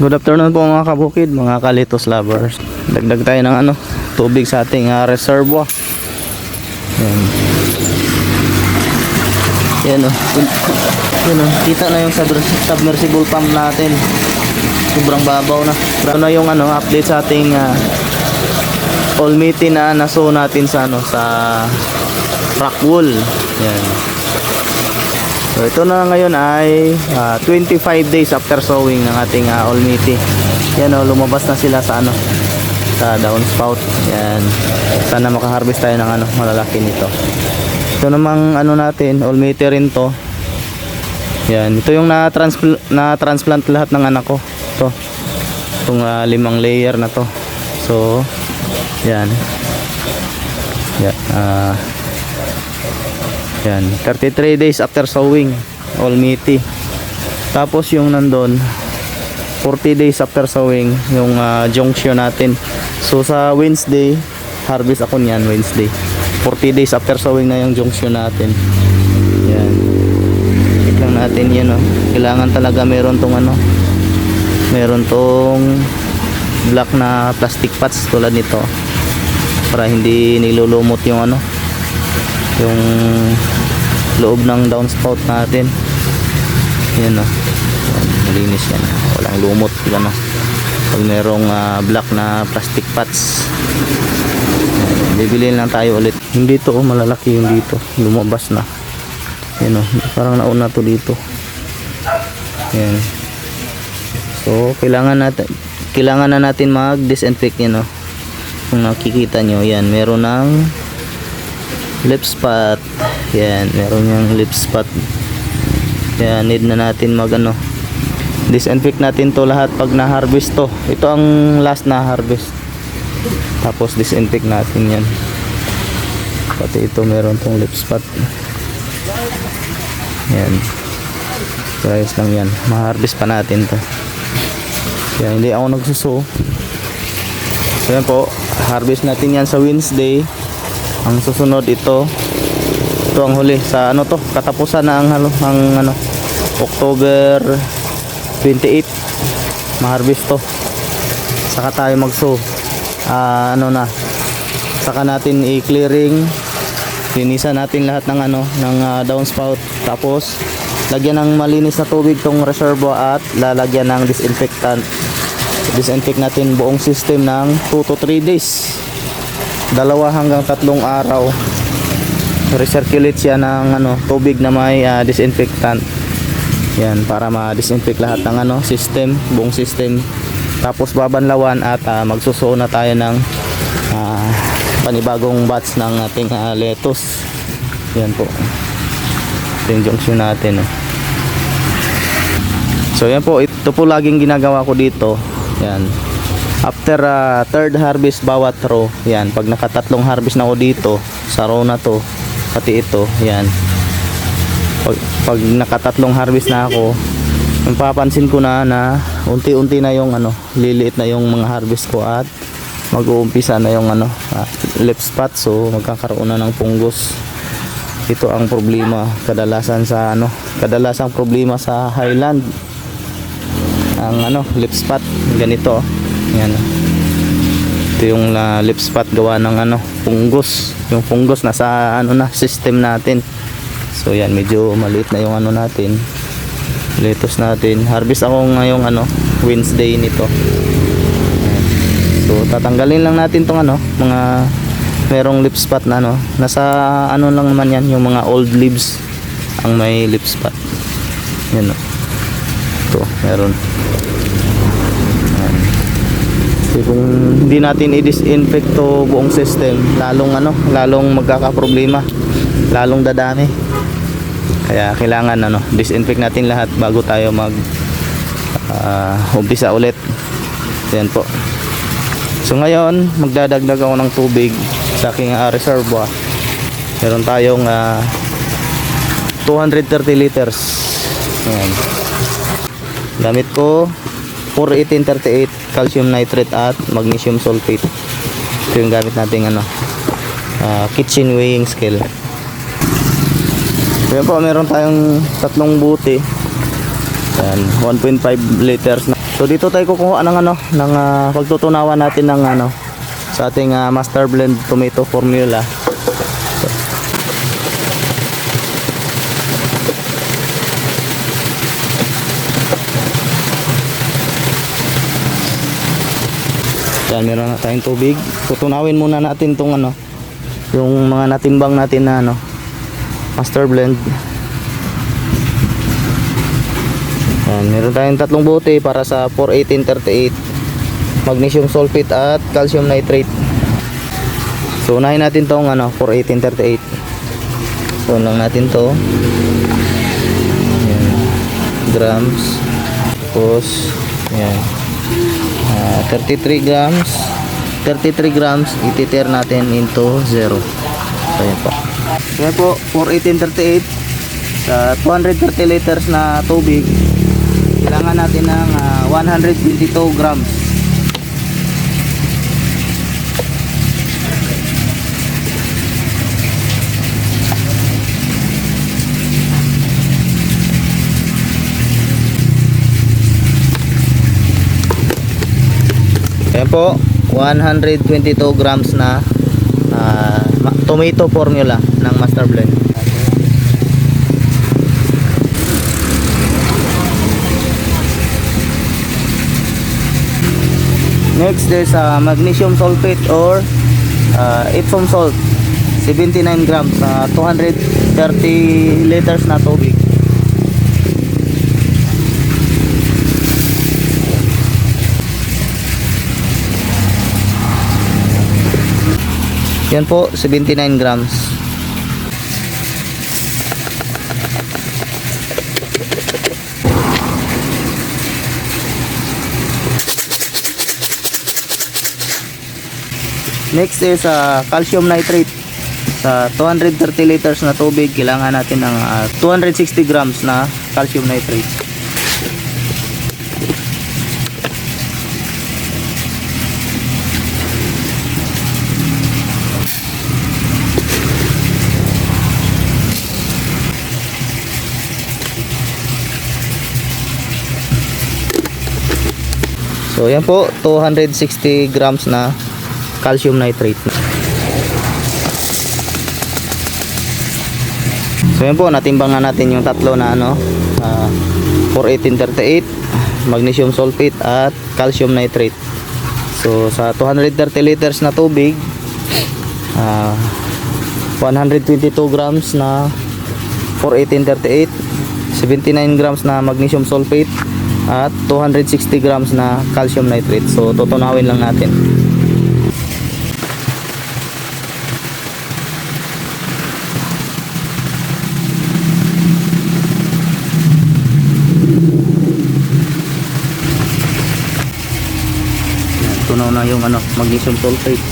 Good afternoon po mga kabukid, mga kalitos lovers. Dagdag tayo ng ano, tubig sa ating uh, reservoir. Yan. Yan o. Yan o. Kita na yung sub- submersible pump natin. Sobrang babaw na. Ito na yung ano, update sa ating uh, Olmiti na naso natin sa ano sa rock wool. Yan. So ito na ngayon ay ah, 25 days after sowing ng ating uh, Olmiti. Yan oh, lumabas na sila sa ano sa downspout. Yan. Sana makaharvest tayo ng ano malalaki nito. Ito namang ano natin, Olmiti rin to. Yan, ito yung na-transplant na transplant lahat ng anak ko. Ito. Itong ah, limang layer na to. So, yan. Yan. ah yan. 33 days after sowing. All meaty. Tapos yung nandun, 40 days after sowing, yung ah, junction natin. So sa Wednesday, harvest ako niyan Wednesday. 40 days after sowing na yung junction natin. Yan. Check lang natin yan oh. Kailangan talaga meron tong ano. Meron tong black na plastic pots tulad nito para hindi nilulumot yung ano yung loob ng downspout natin. Yan o malinis yan walang lumot yan o pag merong ah, black na plastic pots Yan, bibiliin lang tayo ulit. Yung dito oh, malalaki yung dito. Lumabas na. Yan o parang nauna to dito. Yan. So kailangan natin kailangan na natin mag disinfect yan o kung nakikita nyo yan meron ng lip spot. Yan meron yung lip spot. Yan need na natin mag ano disinfect natin to lahat pag na harvest to. Ito ang last na harvest. Tapos disinfect natin yan. Pati ito meron tong lip spot. Yan. Guys lang yan. Ma-harvest pa natin to. Yan hindi ako nagsuso so yan po harvest natin yan sa Wednesday ang susunod ito ito ang huli sa ano to katapusan na ang halo ang ano October 28 ma-harvest to. Saka tayo magso ah ano na saka natin i-clearing linisan natin lahat ng ano ng ah, downspout. Tapos lagyan ng malinis na tubig tong reservoir at lalagyan ng disinfectant. Disinfect natin buong system ng 2 to 3 days dalawa hanggang tatlong araw recirculate siya ng ano tubig na may ah, disinfectant. Yan para ma-disinfect lahat ng ano system buong system. Tapos babanlawan at ah, magsusuon na tayo ng ah, panibagong batch ng ating ah, lettuce. Yan po. Ito yung junction natin oh. so yan po. Ito po laging ginagawa ko dito. Yan after ah, third harvest bawat row yan. Pag nakatatlong harvest na ako dito sa row na to pati ito yan. Pag, pag nakatatlong harvest na ako yung papansin ko na na unti-unti na yung ano liliit na yung mga harvest ko at mag-uumpisa na yung ano ah, lip spot so magkakaroon na ng punggos ito ang problema kadalasan sa ano kadalasang problema sa highland. Ang ano lip spot ganito. Yan. Ito yung uh, lip spot gawa ng ano punggos yung punggos nasa ano na system natin. So yan medyo maliit na yung ano natin. Lettuce natin. Harvest ako ngayong ano Wednesday nito. Ayan. so tatanggalin lang natin tong ano mga merong lip spot na ano. Nasa ano lang naman yan yung mga old leaves ang may lip spot. Yan o ito meron. Kung hindi natin i-disinfect buong system lalong ano lalong magkakaproblema lalong dadami. Kaya kailangan ano disinfect natin lahat bago tayo mag ah, umpisa ulit. Yan po. So ngayon magdadagdag ako ng tubig sa aking ah, reservoir. Meron tayong ah, 230 liters. Yan gamit ko 41838 calcium nitrate at magnesium sulfate ito yung gamit nating ano ah, kitchen weighing scale Ayan po, meron tayong tatlong buti. Ayan, 1.5 liters na. So dito tayo kukuha ng ano, ng ah, pagtutunawan natin ng ano sa ating ah, master blend tomato formula. Yan, meron na tayong tubig. Tutunawin muna natin tong ano, yung mga natimbang natin na ano, master blend. Yan, meron tayong tatlong bote para sa 41838 magnesium sulfate at calcium nitrate. So unahin natin tong ano 41838. So lang natin to. Yan. Grams. Tapos yan. Ah, 33 grams. 33 grams ititir natin into 0. So yan po. So po 41838 sa 230 liters na tubig kailangan natin ng ah, 122 grams Ayan po 122 grams na ma- tomato formula ng master blend Next is uh, magnesium sulfate or uh, Epsom salt 79 grams sa 230 liters na tubig. Yan po 79 grams. Next is uh, calcium nitrate. Sa 230 liters na tubig, kailangan natin ng uh, 260 grams na calcium nitrate. So yan po, 260 grams na calcium nitrate. So yan po, natimbang na natin yung tatlo na ano, ah, 41838, magnesium sulfate at calcium nitrate. So sa 230 liters na tubig, ah, 122 grams na 41838, 79 grams na magnesium sulfate at 260 grams na calcium nitrate. So tutunawin lang natin. Tunaw na yung ano, magnesium sulfate.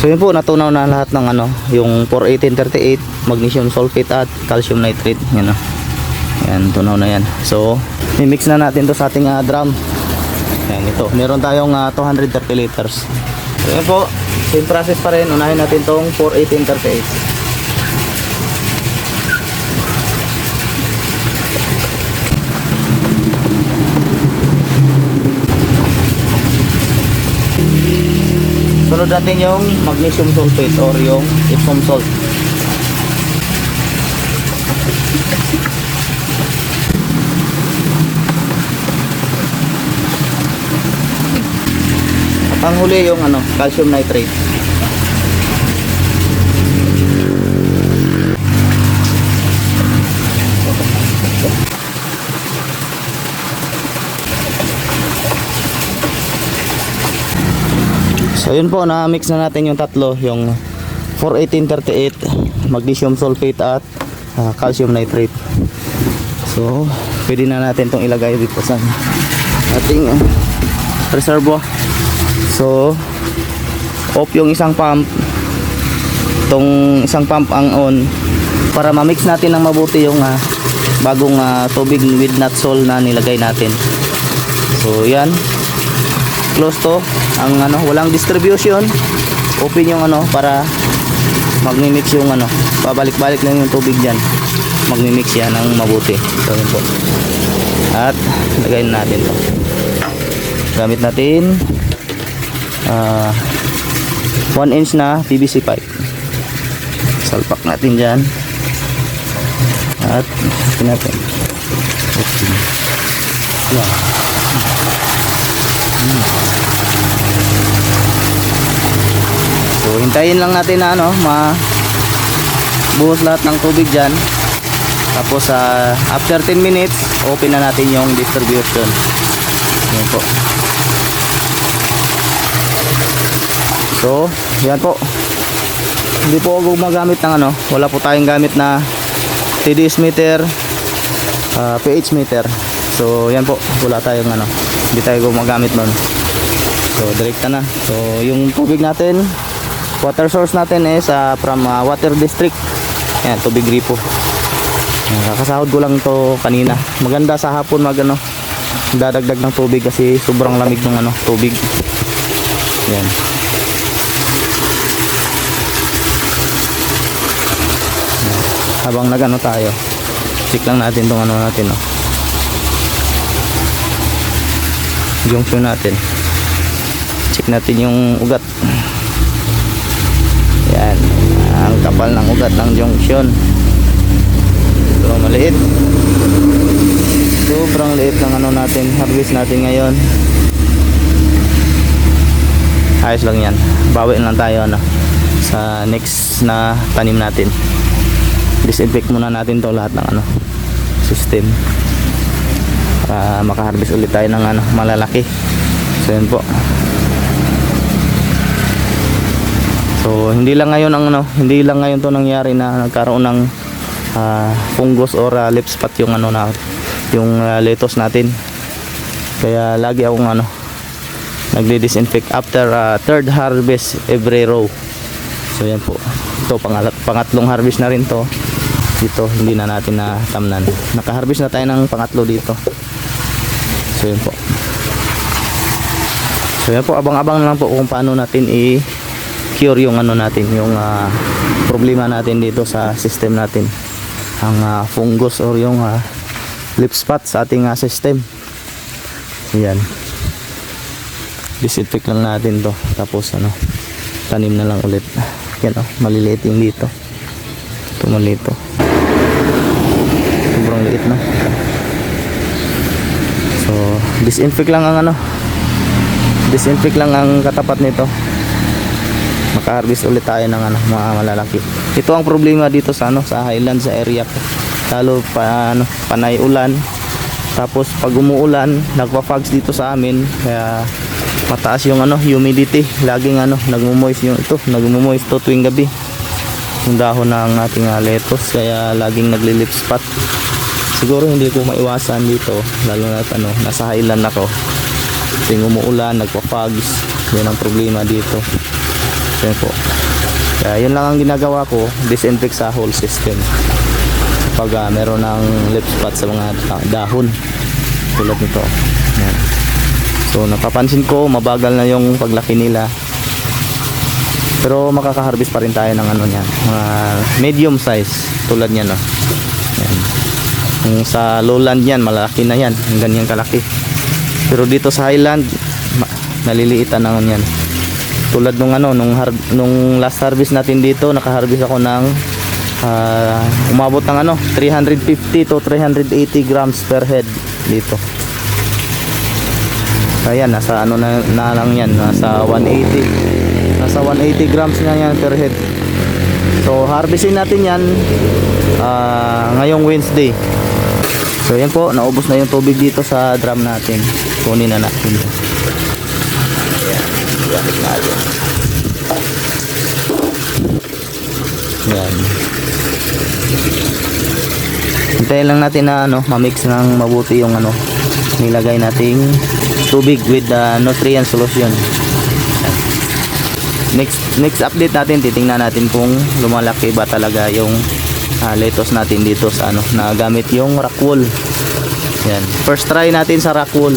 So yun po, natunaw na lahat ng ano, yung 41838, magnesium sulfate at calcium nitrate. Yan o. Yan, tunaw na yan. So, mimix na natin to sa ating ah, drum. Yan, ito. Meron tayong ah, 230 liters. So yun po, same process pa rin. Unahin natin tong 41838. Sunod natin yung magnesium sulfate or yung Epsom salt. Ang huli yung ano, calcium nitrate. So yun po, na-mix na natin yung tatlo, yung 41838, magnesium sulfate at ah, calcium nitrate. So, pwede na natin itong ilagay dito sa ating ah, reservoir. So, off yung isang pump. Itong isang pump ang on para ma-mix natin ng mabuti yung ah, bagong ah, tubig with nut salt na nilagay natin. So yan. Close to. Ang ano, walang distribution. Open yung ano para magmi-mix yung ano. Pabalik-balik lang yung tubig diyan. Magmi-mix yan ng mabuti. So yun po. At lagayin natin to. Gamit natin ah 1 inch na PVC pipe. Salpak natin dyan. At ito natin. Okay. Yan. So hintayin lang natin na ano, ma buhos lahat ng tubig dyan. Tapos ah, after 10 minutes, open na natin yung distribution. Yan po. So, yan po. Hindi po ako gumagamit ng ano, wala po tayong gamit na TDS meter, ah, pH meter. So, yan po, wala tayong ano, hindi tayo gumagamit nun. So, direkta na. So, yung tubig natin, water source natin is ah, from ah, water district. Yan, tubig gripo. Yan, kakasahod ko lang to kanina. Maganda sa hapon mag ano, dadagdag ng tubig kasi sobrang lamig ng ano, tubig. Yan. habang nagano tayo check lang natin tong ano natin no junction natin. Check natin yung ugat. Yan ang kapal ng ugat ng junction. Sobrang maliit. Sobrang liit ng ano natin harvest natin ngayon. Ayos lang yan. Bawi lang tayo ano sa next na tanim natin. Disinfect muna natin to lahat ng ano system para makaharvest ulit tayo ng ano malalaki. So yun po. So hindi lang ngayon ang ano hindi lang ngayon to nangyari na nagkaroon ng ah, fungus or uh, lip spot yung ano na yung ah, lettuce natin. Kaya lagi akong ano nagdi-disinfect after ah, third harvest every row. So yan po. Ito pangalat, pangatlong harvest na rin to. Dito hindi na natin na tamnan nakaharvest na tayo ng pangatlo dito so yun po. So yan po. Abang-abang lang po kung paano natin i-cure yung ano natin yung ah, problema natin dito sa system natin. Ang ah, fungus or yung ah, lip spot sa ating ah, system. Yan disinfect lang natin to. Tapos ano tanim na lang ulit. Yan oh maliliit yung dito. Ito maliit to sobrang liit na so disinfect lang ang ano. Disinfect lang ang katapat nito. Makaharvest ulit tayo ng ano, mga malalaki. Ito ang problema dito sa ano sa highland sa area ko. Lalo pa ano, panay ulan. Tapos pag umuulan nagpa-fogs dito sa amin. Kaya mataas yung ano humidity. Laging ano nagmo-moist yung ito. Nagmo-moist to tuwing gabi. Yung dahon ng ating uh, lettuce. Kaya laging nagli-lip spot siguro hindi ko maiwasan dito lalo na ano nasa highland ako. Tuwing umuulan nagpa-fogs yan ang problema dito. Yan po. Kaya yun lang ang ginagawa ko disinfect sa whole system. Pag ah, meron ng lip spot sa mga da- dahon tulad nito. Yan. so napapansin ko mabagal na yung paglaki nila. Pero makaka-harvest pa rin tayo ng ano niyan mga medium size tulad niyan no yan. Yung sa lowland yan malaki na yan ang ganyan kalaki pero dito sa highland naliliitan na yan tulad nung ano nung nung last harvest natin dito naka-harvest ako ng ah, umabot ng ano 350 to 380 grams per head dito Ayan, nasa ano na, na lang yan, nasa 180. Nasa 180 grams na yan per head. So, harvestin natin yan ah, ngayong Wednesday. So, yan po, naubos na yung tubig dito sa drum natin. Kunin na natin. Ayan, balik natin. Yan. Hintayin lang natin na ano, ma-mix ng mabuti yung ano, nilagay nating tubig with the nutrient solution. Next next update natin titingnan natin kung lumalaki ba talaga yung ah, lettuce natin dito sa ano na gamit yung rock wool. Yan. First try natin sa rock wool.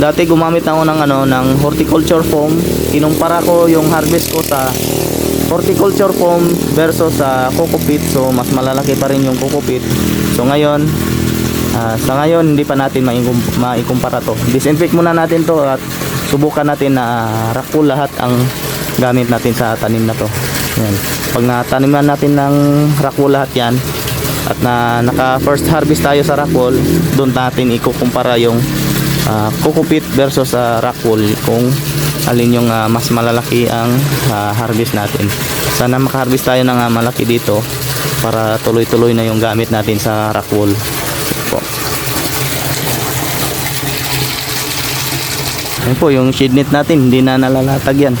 Dati gumamit ako ng ano ng horticulture foam. Inumpara ko yung harvest ko sa horticulture foam versus sa coco peat so mas malalaki pa rin yung coco so ngayon ah, sa ngayon hindi pa natin maikum- maikumpara to. Disinfect muna natin to at subukan natin na uh, rock wool lahat ang gamit natin sa tanim na to yan. pag nataniman natin ng rock wool lahat yan at na naka first harvest tayo sa rock wool doon natin ikukumpara yung uh, peat versus sa rock wool kung alin yung ah, mas malalaki ang ah, harvest natin sana makaharvest tayo ng ah, malaki dito para tuloy-tuloy na yung gamit natin sa rock wool po. Po yung shade net natin hindi na nalalatag yan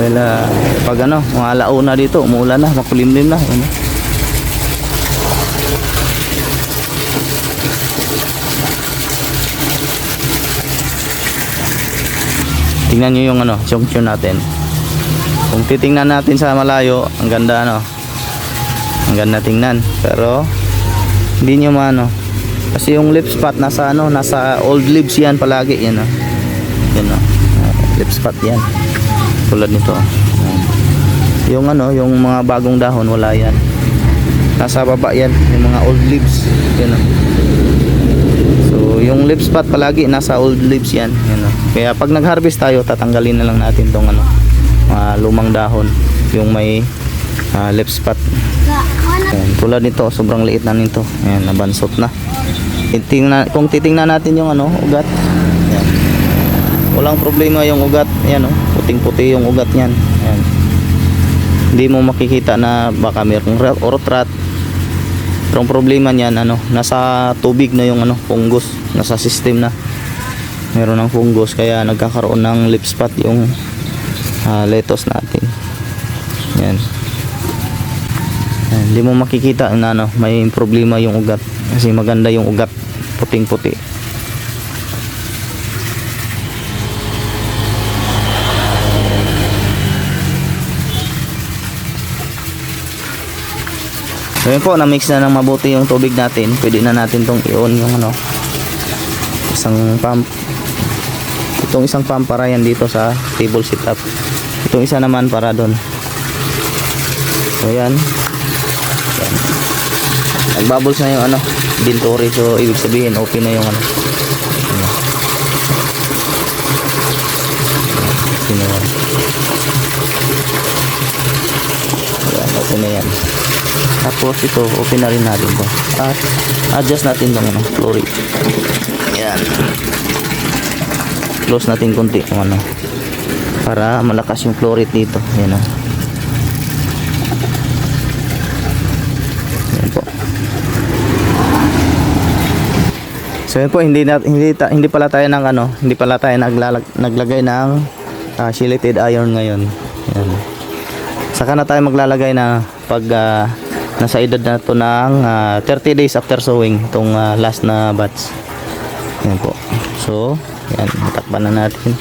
dahil ah, pag ano mga alauna dito umuulan na makulimlim na ano. tingnan nyo yung ano junction natin. Kung titingnan natin sa malayo ang ganda ano. Ang ganda tingnan pero hindi nyo maano. Kasi yung lip spot nasa ano nasa old leaves yan palagi yan o yan o lip spot yan tulad nito. Yung ano yung mga bagong dahon wala yan. Nasa baba yan yung mga old leaves. Yan o. So yung lip spot palagi nasa old leaves yan. O. Kaya pag nag harvest tayo tatanggalin na lang natin tong ano mga lumang dahon yung may ah, lip spot Ayan, tulad nito sobrang liit na nito. Ayan nabansot na. Titingnan, kung titingnan natin yung ano ugat. Ayan. Walang problema yung ugat. Ayan oh puting puti yung ugat niyan. Ayan. Hindi mo makikita na baka mayroong or rat pero problema niyan ano nasa tubig na yung ano fungus. Nasa system na. Meron ng fungus kaya nagkakaroon ng lip spot yung ah, lettuce natin. Yan hindi mo makikita na ano, may problema yung ugat. Kasi maganda yung ugat. Puting puti So po, na-mix na ng mabuti yung tubig natin. Pwede na natin tong i-on yung ano, isang pump. Itong isang pump para yan dito sa table setup. Itong isa naman para doon. So yan. yan. Nagbubbles na yung ano, bintory. So ibig sabihin, open na yung ano. Open na. Yan, open na yan. Tapos ito, open na rin natin to. At adjust natin lang ano, flow rate. Yan. Close natin konti ano. Para malakas yung flow rate dito. Yan o. Yan po. So yun po, hindi, na, hindi, ta- hindi pala tayo ng ano, hindi pala tayo naglalag, naglagay ng ah, shielded iron ngayon. Yan. Saka na tayo maglalagay na pag ah, nasa edad na to ng ah, 30 days after sowing itong ah, last na batch. Yan po. So, yan, takpan na natin.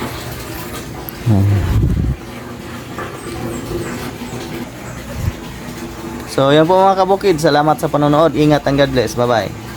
Yan. So, yan po mga kabukid. Salamat sa panonood. Ingat and God bless. Bye-bye.